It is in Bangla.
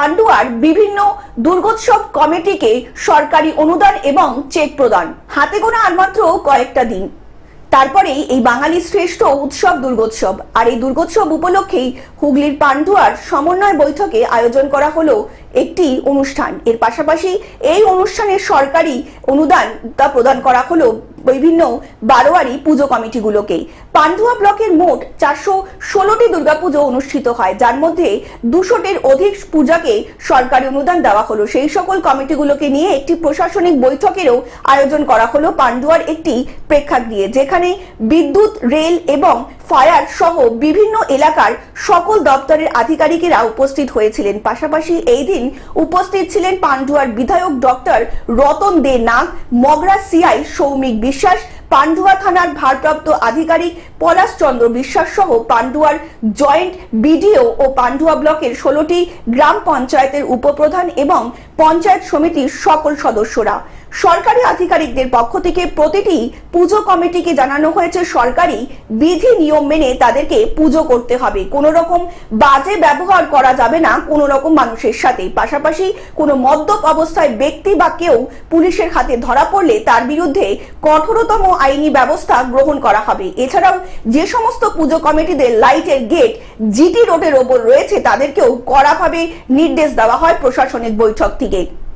পান্ডুয়ার বিভিন্ন দুর্গোৎসব কমিটিকে সরকারি অনুদান এবং চেক প্রদান। হাতে গোনা আর মাত্র কয়েকটা দিন। তারপরেই এই বাঙালি শ্রেষ্ঠ উৎসব দুর্গোৎসব। আর এই দুর্গোৎসব উপলক্ষেই হুগলির পান্ডুয়ার সমন্বয় বৈঠকে আয়োজন করা হলো একটি অনুষ্ঠান। এর পাশাপাশি এই অনুষ্ঠানের সরকারি অনুদান তা প্রদান করা হলো বিভিন্ন বারোয়ারি পুজো কমিটিগুলোকে। পান্ডুয়া ব্লকের মোট চারশো ষোলোটি দুর্গাপুজো অনুষ্ঠিত হয়, যার মধ্যে দুশোটির অধিক পূজাকে সরকারি অনুদান দেওয়া হলো। সেই সকল কমিটিগুলোকে নিয়ে একটি প্রশাসনিক বৈঠকেরও আয়োজন করা হলো পান্ডুয়ার একটি প্রেক্ষাগৃহে, যেখানে বিদ্যুৎ, রেল এবং ফায়ার সহ বিভিন্ন এলাকার সকল দপ্তরের আধিকারিকেরা উপস্থিত হয়েছিলেন। পাশাপাশি এই দিন উপস্থিত ছিলেন পান্ডুয়ার বিধায়ক ডক্টর রতন দে নাগ, মগরা সিআই সৌমিক বিশ্বাস, পান্ডুয়া থানার ভারপ্রাপ্ত আধিকারিক পলাশ চন্দ্র বিশ্বাস সহ পান্ডুয়ার জয়েন্ট বিডিও ও পান্ডুয়া ব্লকের ষোলোটি গ্রাম পঞ্চায়েতের উপপ্রধান এবং পঞ্চায়েত সমিতির সকল সদস্যরা। সরকারি আধিকারিকদের পক্ষ থেকে প্রতিটি পুজো কমিটিকে জানানো হয়েছে, সরকারি বিধি নিয়ম মেনে তাদেরকে পুজো করতে হবে। কোনো রকম বাজে ব্যবহার করা যাবে না, কোনো রকম মানুষের সাথে। পাশাপাশি কোনো মদ্যপ অবস্থায় ব্যক্তি বা কেউ পুলিশের হাতে ধরা পড়লে তার বিরুদ্ধে কঠোরতম আইনি ব্যবস্থা গ্রহণ করা হবে। এছাড়াও যে সমস্ত পুজো কমিটিদের লাইটের গেট জিটি রোডের ওপর রয়েছে, তাদেরকেও কড়াভাবে নির্দেশ দেওয়া হয় প্রশাসনিক বৈঠক থেকে।